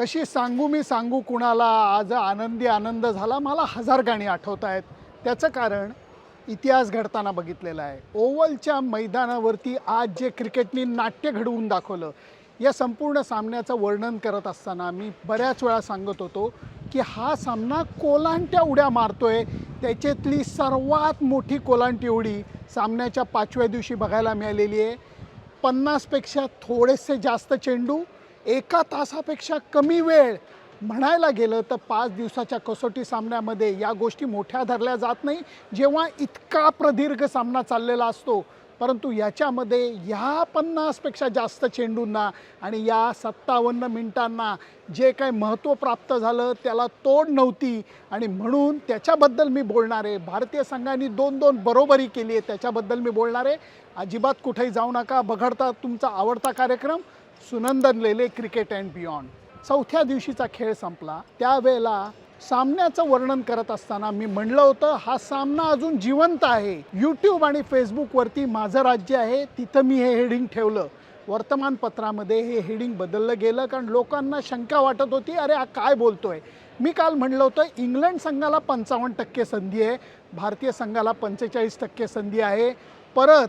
कशी सांगू मी सांगू कुणाला? आज आनंदी आनंद झाला. मला हजार गाणी आठवत आहेत. त्याचं कारण इतिहास घडताना बघितलेला आहे. ओव्हलच्या मैदानावरती आज जे क्रिकेटनी नाट्य घडवून दाखवलं या संपूर्ण सामन्याचं वर्णन करत असताना मी बऱ्याच वेळा सांगत होतो की हा सामना कोलांट्या उड्या मारतोय. त्याच्यातली सर्वात मोठी कोलांटी उडी सामन्याच्या पाचव्या दिवशी बघायला मिळालेली आहे. पन्नासपेक्षा थोडेसे जास्त चेंडू एका तासापेक्षा कमी वेळ म्हणायला गेलं तर पाच दिवसाच्या कसोटी सामन्यामध्ये या गोष्टी मोठ्या धरल्या जात नाही. जेव्हा इतका प्रदीर्घ सामना चाललेला असतो परंतु याच्यामध्ये ह्या पन्नासपेक्षा जास्त चेंडूंना आणि या सत्तावन्न मिनिटांना जे काही महत्त्व प्राप्त झालं त्याला तोड नव्हती. आणि म्हणून त्याच्याबद्दल मी बोलणार आहे. भारतीय संघाने दोन दोन बरोबरी केली आहे त्याच्याबद्दल मी बोलणार आहे. अजिबात कुठेही जाऊ नका. बघडता तुमचा आवडता कार्यक्रम. Sunandan Lele cricket and beyond. चौथ्या दिवशीचा खेळ संपला. त्यावेळेला सामन्याचं वर्णन करत असताना मी म्हणलं होतं हा सामना अजून जिवंत आहे. यूट्यूब आणि फेसबुकवरती माझं राज्य आहे तिथं मी हे हेडिंग ठेवलं. वर्तमानपत्रामध्ये हे हेडिंग बदललं गेलं कारण लोकांना शंका वाटत होती अरे हा काय बोलतोय? मी काल म्हणलं होतं इंग्लंड संघाला पंचावन्न टक्के संधी आहे भारतीय संघाला पंचेचाळीस टक्के संधी आहे. परत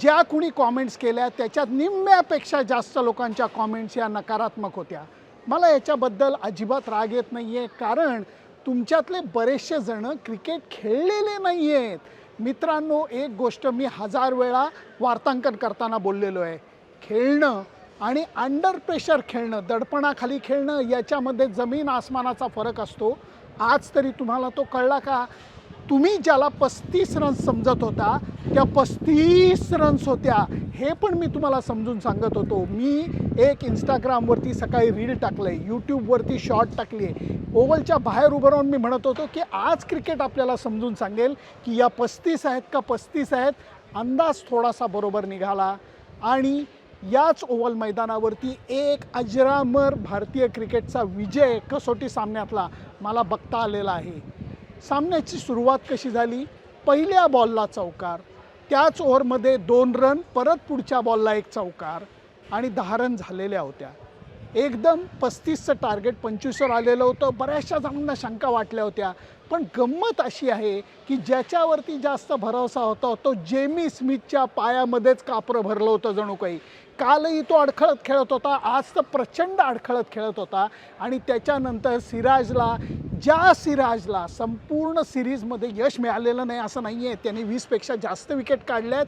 ज्या कुणी कॉमेंट्स केल्या त्याच्यात निम्म्यापेक्षा जास्त लोकांच्या कॉमेंट्स या नकारात्मक होत्या. मला याच्याबद्दल अजिबात राग येत नाही आहे कारण तुमच्यातले बरेचसे जण क्रिकेट खेळलेले नाही आहेत मित्रांनो एक गोष्ट मी हजार वेळा वार्तांकन करताना बोललेलो आहे. खेळणं आणि अंडर प्रेशर खेळणं दडपणाखाली खेळणं याच्यामध्ये जमीन आसमानाचा फरक असतो. आज तरी तुम्हाला तो कळला का? तुम्ही ज्याला पस्तीस रन्स समजत होता त्या पस्तीस रन्स होत्या हे पण मी तुम्हाला समजून सांगत होतो. मी एक इंस्टाग्रामवरती सकाळी रील टाकलं आहे यूट्यूबवरती शॉर्ट टाकली आहे ओव्हलच्या बाहेर उभं राहून मी म्हणत होतो की आज क्रिकेट आपल्याला समजून सांगेल की या पस्तीस आहेत का पस्तीस आहेत अंदाज थोडासा बरोबर निघाला. आणि याच ओव्हल मैदानावरती एक अजरामर भारतीय क्रिकेटचा विजय कसोटी सामन्यातला मला बघता आलेला आहे. सामन्याची सुरुवात कशी झाली? पहिल्या बॉलला चौकार. त्याच ओव्हरमध्ये दोन रन परत पुढच्या बॉलला एक चौकार आणि दहा रन झालेल्या होत्या. एकदम पस्तीसचं टार्गेट पंचवीसवर आलेलं होतं. बऱ्याचशा जणांना शंका वाटल्या होत्या. पण गंमत अशी आहे की ज्याच्यावरती जास्त भरोसा होता तो जेमी स्मिथच्या पायामध्येच कापरं भरलं होतं जणू काही. कालही तो अडखळत खेळत होता. आज तर प्रचंड अडखळत खेळत होता. आणि त्याच्यानंतर सिराजला ज्या सिराजला संपूर्ण सिरीजमध्ये यश मिळालेलं नाही असं नाही आहे त्याने वीसपेक्षा जास्त विकेट काढल्यात.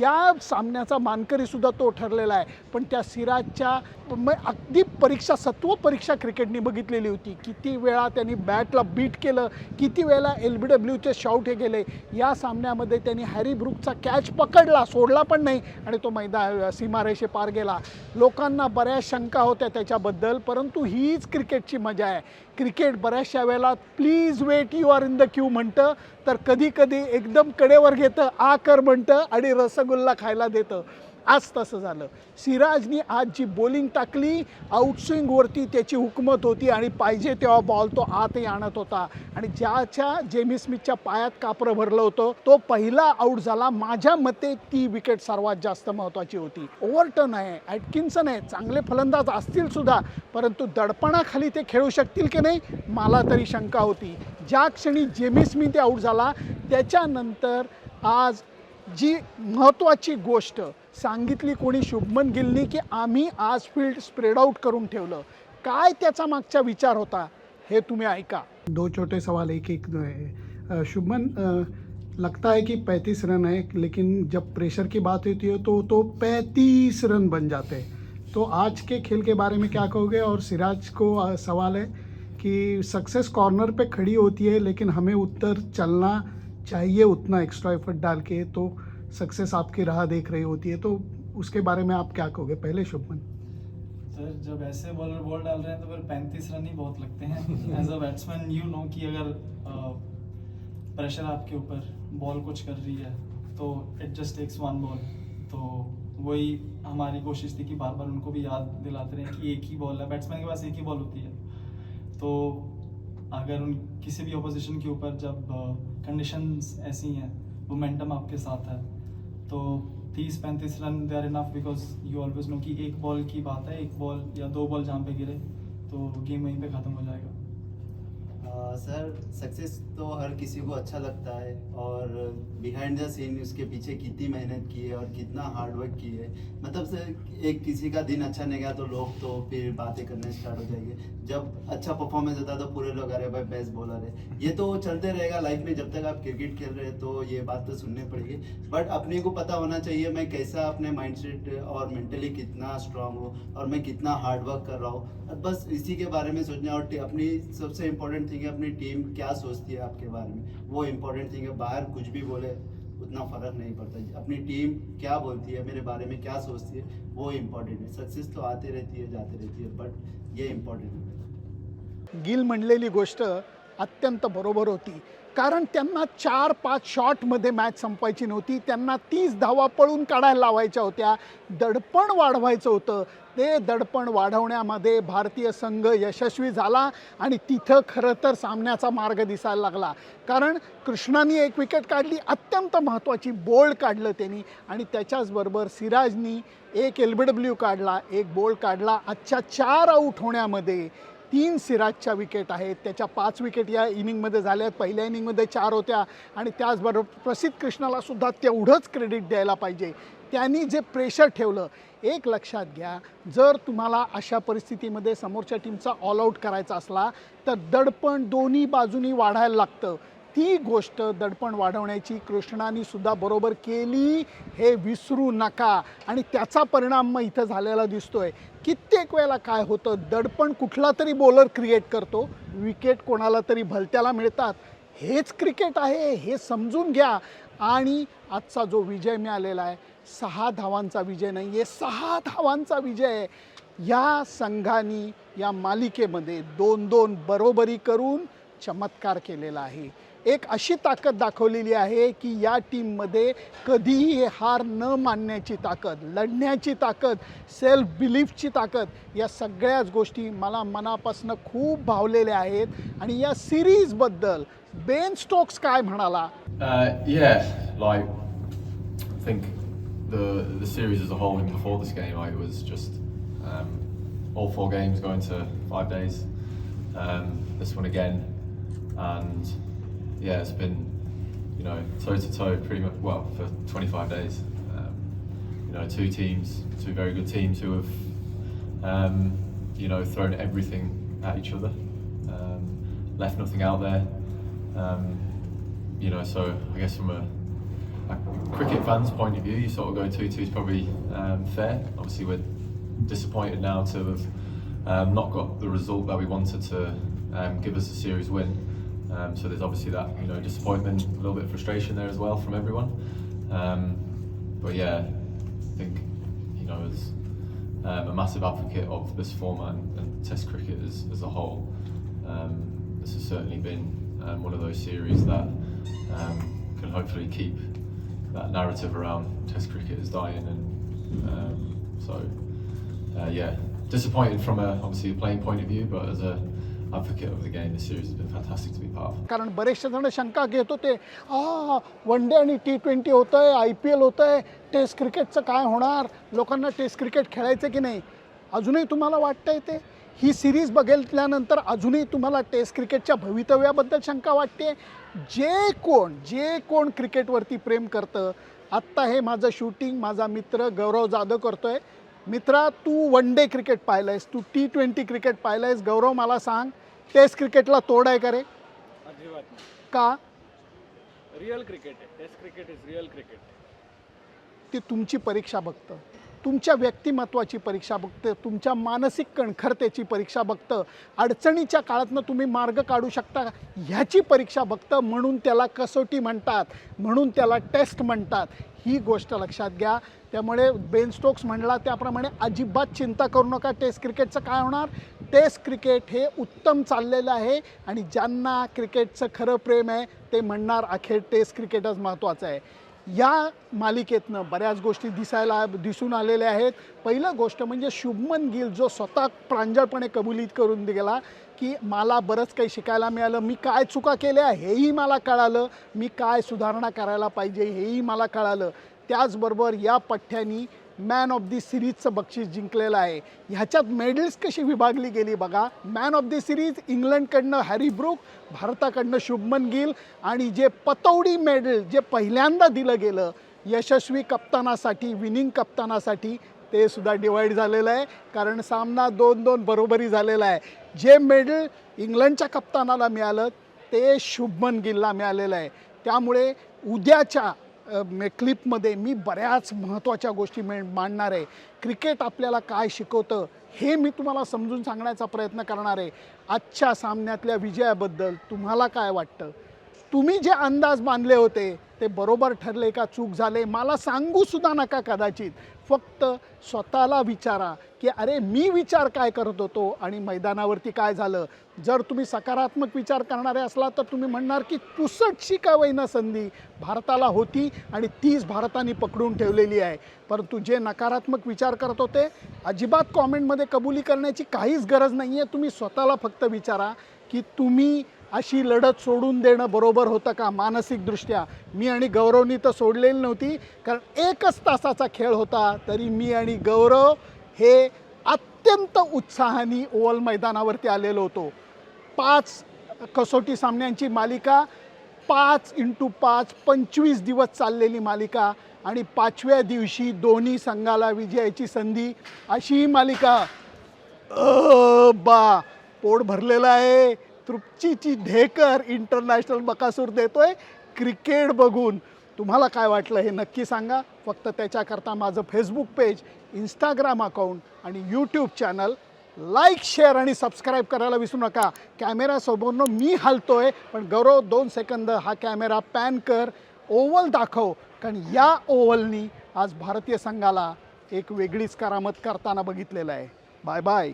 या सामन्याचा मानकरीसुद्धा तो ठरलेला आहे. पण त्या सिराजच्या मग अगदी परीक्षा सत्व परीक्षा क्रिकेटने बघितलेली होती. किती वेळा त्यांनी बॅटला बीट केलं किती वेळेला एल बी डब्ल्यूचे शॉट हे गेले या सामन्यामध्ये त्यांनी हॅरी ब्रुकचा कॅच पकडला सोडला पण नाही आणि तो मैदा सीमारेषे पार गेला. लोकांना बऱ्याच शंका होत्या त्याच्याबद्दल परंतु हीच क्रिकेटची मजा आहे. क्रिकेट बऱ्याचशा वेळेला please wait you are in the queue म्हणतं. तर कधी कधी एकदम कडेवर घेतं आ कर म्हणतं आणि रसगुल्ला खायला देतं. आज तसं झालं. सिराजनी आज जी बॉलिंग टाकली आउटस्विंगवरती त्याची हुकमत होती आणि पाहिजे तेव्हा बॉल तो आतही आणत होता. आणि ज्याच्या जेमी स्मिथच्या पायात कापरं भरलं होतं तो पहिला आऊट झाला. माझ्या मते ती विकेट सर्वात जास्त महत्त्वाची होती. ओव्हरटन आहे ॲटकिन्सन आहे चांगले फलंदाज असतील सुद्धा परंतु दडपणाखाली ते खेळू शकतील की नाही मला तरी शंका होती. ज्या क्षणी जेमी स्मिथ आऊट झाला त्याच्यानंतर आज जी महत्त्वाची गोष्ट सांगितली कोणी शुभमन गिलनी की आम्ही आज फील्ड स्प्रेड आउट करून ठेवलं. काय त्याचा मागचा विचार होता हे तुम्ही ऐका. दो छोटे सवाल एक एक है शुभमन लगता है कि पैंतीस रन है लेकिन जब प्रेशर की बात होती है तो तो पैंतीस रन बन जाते हैं। तो आज के खेल के बारे में क्या कहोगे? और सिराज को सवाल है कि सक्सेस कॉर्नर पे खड़ी होती है लेकिन हमें उत्तर चलना चाहिए उतना एक्स्ट्रा एफर्ट डाल के तो सक्सेस आपकी राह देख रही होती है तो उसके बारे में आप क्या कहोगे? पहले शुभमन। सर, जब ऐसे बॉलर बॉल डाल रहे हैं तो फिर पैंतीस रन ही बहुत लगते हैं। As a batsman you know कि अगर प्रेशर आपके ऊपर बॉल कुछ कर रही है तो it just takes one ball तो वही हमारी कोशिश थी कि बार बार उनको भी याद दिलाते रहे कि एक ही बॉल है। बैट्समैन के पास एक ही बॉल होती है। तो अगर उन, किसी भी ऑपोजिशन के ऊपर जब कंडीशंस ऐसी हैं मोमेंटम आपके साथ है तो तीस पैंतीस run they are enough because you always know कि एक बॉल की बात है एक बॉल या दो बॉल जहाँ पे गिरे तो गेम वहीं पे ख़त्म हो जाएगा। सर सक्सेस तो हर किसी को अच्छा लगता है और बिहाइंड द सीन उसके पीछे कितनी मेहनत की है और कितना हार्ड वर्क की है। मतलब सर, एक किसी का दिन अच्छा नहीं गया तो लोग तो फिर बातें करने स्टार्ट हो जाएँगे। जब अच्छा परफॉर्मेंस होता है तो पूरे लोग, अरे भाई बेस्ट बॉलर है। ये तो चलते रहेगा लाइफ में, जब तक आप क्रिकेट खेल रहे हैं तो ये बात तो सुननी पड़ेगी। बट अपने को पता होना चाहिए मैं कैसा अपने माइंडसेट और मेंटली कितना स्ट्रांग हूँ और मैं कितना हार्डवर्क कर रहा हूँ। बस इसी के बारे में सोचना और अपनी सबसे इम्पोर्टेंट थिंग है अपनी टीम क्या सोचती है आपके बारे में? वो इम्पोर्टेंट थिंग है, बाहर कुछ भी बोले, उतना फ़र्क नहीं पड़ता। अपनी टीम क्या बोलती है, मेरे बारे में क्या सोचती है, वो इम्पोर्टेंट है। सक्सेस तो आती रहती है, जाती रहती है बट ये इम्पोर्टेंट है। गिल म्हणलेली गोष्ट अत्यंत बरोबर होती। कारण त्यांना चार पाच शॉटमध्ये मॅच संपायची नव्हती. त्यांना तीस धावा पळून काढायला लावायच्या होत्या. दडपण वाढवायचं होतं. ते दडपण वाढवण्यामध्ये भारतीय संघ यशस्वी झाला आणि तिथं खरं तर सामन्याचा मार्ग दिसायला लागला. कारण कृष्णानी एक विकेट काढली अत्यंत महत्त्वाची बोल्ड काढलं त्यांनी. आणि त्याच्याचबरोबर सिराजनी एक एल बी डब्ल्यू काढला एक बोल्ड काढला. आजच्या चार आऊट होण्यामध्ये तीन सिराजच्या विकेट आहेत. त्याच्या पाच विकेट या इनिंगमध्ये झाल्या आहेत. पहिल्या इनिंगमध्ये चार होत्या आणि त्याचबरोबर प्रसिद्ध कृष्णाला सुद्धा तेवढंच क्रेडिट द्यायला पाहिजे. त्यांनी जे प्रेशर ठेवलं एक लक्षात घ्या जर तुम्हाला अशा परिस्थितीमध्ये समोरच्या टीमचा ऑल आऊट करायचा असला तर दडपण दोन्ही बाजूनी वाढायला लागतं. ती गोष्ट दडपण वाढवण्याची कृष्णाने सुद्धा बरोबर केली हे विसरू नका. आणि त्याचा परिणाम मग इथं झालेला दिसतोय. कित्येक वेळेला काय होतं दडपण कुठला तरी बॉलर क्रिएट करतो विकेट कोणाला तरी भलत्याला मिळतात. हेच क्रिकेट आहे हे समजून घ्या. आणि आजचा जो विजय मिळालेला आहे सहा धावांचा विजय नाही आहे सहा धावांचा विजय. आहे या संघानी या मालिकेमध्ये दोन दोन बरोबरी करून चमत्कार केलेला आहे. एक अशी ताकद दाखवलेली आहे की या टीममध्ये कधीही हार न मानण्याची ताकद लढण्याची ताकद सेल्फ बिलीफची ताकद या सगळ्याच गोष्टी मला मनापासून खूप भावलेल्या आहेत आणि या सिरीजबद्दल बेन स्टोक्स काय म्हणाला uh, All four games going to five days. Um, this one again, and yeah, it's been you know toe to toe pretty much well for 25 days. Um, you know, two teams, two very good teams who have um, you know thrown everything at each other, um, left nothing out there. Um, you know, so I guess from a, a cricket fan's point of view, you sort of go 2 2 is probably um, fair. Obviously, we're disappointed now to have um, not got the result that we wanted to give us a series win. Um, so there's obviously that you know disappointment, a little bit of frustration there as well from everyone. Um, but yeah, I think you know as um, a massive advocate of this format and, and Test cricket as, as a whole, um, this has certainly been um, one of those series that um, can hopefully keep that narrative around Test cricket is dying, and so uh, yeah, disappointed from a obviously a playing point of view, but as a advocate of the game, this series has been fantastic to be part of. कारण बरेचसे जण शंका घेत होते आ one day आणि T twenty होतं आहे आय पी एल होतं आहे टेस्ट क्रिकेटचं काय होणार? लोकांना टेस्ट क्रिकेट खेळायचं की नाही? अजूनही तुम्हाला वाटतंय ते? ही सिरीज बघितल्यानंतर अजूनही तुम्हाला टेस्ट क्रिकेटच्या भवितव्याबद्दल शंका वाटते? जे कोण जे कोण क्रिकेटवरती प्रेम करतं आत्ता हे माझं शूटिंग माझा मित्र गौरव जाधव आहे मित्रा तू वन डे क्रिकेट पाहिलं आहेस तू टी ट्वेंटी क्रिकेट पाहिलं आहेस गौरव मला सांग टेस्ट क्रिकेटला तोड आहे का रे? अजिबात का? रिअल क्रिकेट आहे. Test cricket is real cricket ती तुमची परीक्षा बघतं. तुमच्या व्यक्तिमत्वाची परीक्षा बघतं. तुमच्या मानसिक कणखरतेची परीक्षा बघतं. अडचणीच्या काळातनं तुम्ही मार्ग काढू शकता. ह्याची परीक्षा बघतं म्हणून त्याला कसोटी म्हणतात. म्हणून त्याला टेस्ट म्हणतात. ही गोष्ट लक्षात घ्या. त्यामुळे बेन स्टोक्स म्हणला त्याप्रमाणे अजिबात चिंता करू नका. टेस्ट क्रिकेटचं काय होणार? टेस्ट क्रिकेट हे उत्तम चाललेलं आहे आणि ज्यांना क्रिकेटचं खरं प्रेम आहे ते म्हणणार अखेर टेस्ट क्रिकेटच महत्त्वाचं आहे. या मालिकेतनं बऱ्याच गोष्टी दिसायला दिसून आलेल्या आहेत. पहिलं गोष्ट म्हणजे शुभमन गिल जो स्वतः प्रांजळपणे कबुलीत करून गेला की मला बरंच काही शिकायला मिळालं. मी काय चुका केल्या हेही मला कळालं. मी काय सुधारणा करायला पाहिजे हेही मला कळालं. त्याचबरोबर या पठ्ठ्यानी मॅन ऑफ दी सिरीजचं बक्षीस जिंकलेलं आहे. ह्याच्यात मेडल्स कशी विभागली गेली बघा. मॅन ऑफ दी सिरीज इंग्लंडकडनं हॅरी ब्रुक भारताकडनं शुभमन गिल आणि जे पतौडी मेडल जे पहिल्यांदा दिलं गेलं यशस्वी कप्तानासाठी विनिंग कप्तानासाठी ते सुद्धा डिवाईड झालेलं आहे. कारण सामना दोन दोन बरोबरी झालेला आहे. जे मेडल इंग्लंडच्या कप्तानाला मिळालं ते शुभमन गिलला मिळालेलं आहे. त्यामुळे उद्याच्या क्लिपमध्ये मी बऱ्याच महत्त्वाच्या गोष्टी मे मांडणार आहे. क्रिकेट आपल्याला काय शिकवतं हे मी तुम्हाला समजून सांगण्याचा प्रयत्न करणार आहे. आजच्या सामन्यातल्या विजयाबद्दल तुम्हाला काय वाटतं? तुम्ही जे अंदाज बांधले होते ते बरोबर ठरले का चूक झाले मला सांगूसुद्धा नका कदाचित. फक्त स्वतःला विचारा की अरे मी विचार काय करत होतो आणि मैदानावरती काय झालं? जर तुम्ही सकारात्मक विचार करणारे असला तर तुम्ही म्हणणार की तुसटशी का होईना संधी? भारताला होती आणि तीच भारताने पकडून ठेवलेली आहे. परंतु जे नकारात्मक विचार करत होते अजिबात कॉमेंटमध्ये कबुली करण्याची काहीच गरज नाही आहे तुम्ही स्वतःला फक्त विचारा की तुम्ही अशी लढत सोडून देणं बरोबर होतं का? मानसिकदृष्ट्या. मी आणि गौरवनी तर सोडलेली नव्हती. कारण एकच तासाचा खेळ होता तरी मी आणि गौरव हे अत्यंत उत्साहाने ओवल मैदानावरती आलेलो होतो. पाच कसोटी सामन्यांची मालिका पाच इंटू पाच पंचवीस दिवस चाललेली मालिका आणि पाचव्या दिवशी दोन्ही संघाला विजयाची संधी अशी मालिका. बा पोट भरलेलं आहे. तृप्तीची ढेकर इंटरनॅशनल बकासूर देतोय. क्रिकेट बघून. तुम्हाला काय वाटलं हे नक्की सांगा. फक्त त्याच्याकरता माझं फेसबुक पेज इंस्टाग्राम अकाउंट आणि यूट्यूब चॅनल लाईक शेअर आणि सबस्क्राईब करायला विसरू नका. कॅमेरासमोरनं मी हलतोय पण गौरव दोन सेकंद हा कॅमेरा पॅन कर. ओव्हल दाखव. कारण या ओव्हलनी आज भारतीय संघाला एक वेगळीच करामत करताना बघितलेलं आहे. Bye bye